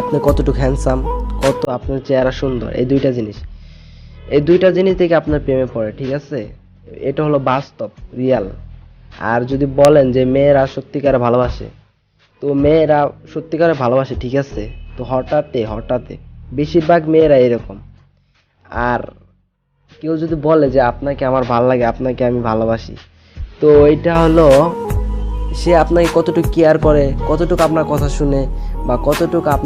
আপনি কতটুকু হ্যান্ডসাম কত আপনার চেহারা সুন্দর, এই দুইটা জিনিস। এই দুইটা জিনিস থেকে আপনার প্রেমে পড়ে, ঠিক আছে? এটা হলো বাস্তব রিয়াল আর যদি বলেন যে মেয়েরা সত্যিকারে ভালোবাসে, তো মেয়েরা সত্যিকারে ভালোবাসে, ঠিক আছে? তো হঠাৎ হঠাৎ বেশিরভাগ মেয়েরা এরকম। আর কেউ যদি বলে যে আপনাকে আমার ভালো লাগে, আপনাকে আমি ভালোবাসি, তো এটা হলো সে আপনাকে কতটুকু কেয়ার করে, কতটুকু আপনার কথা শুনে বা কতটুকু আপনার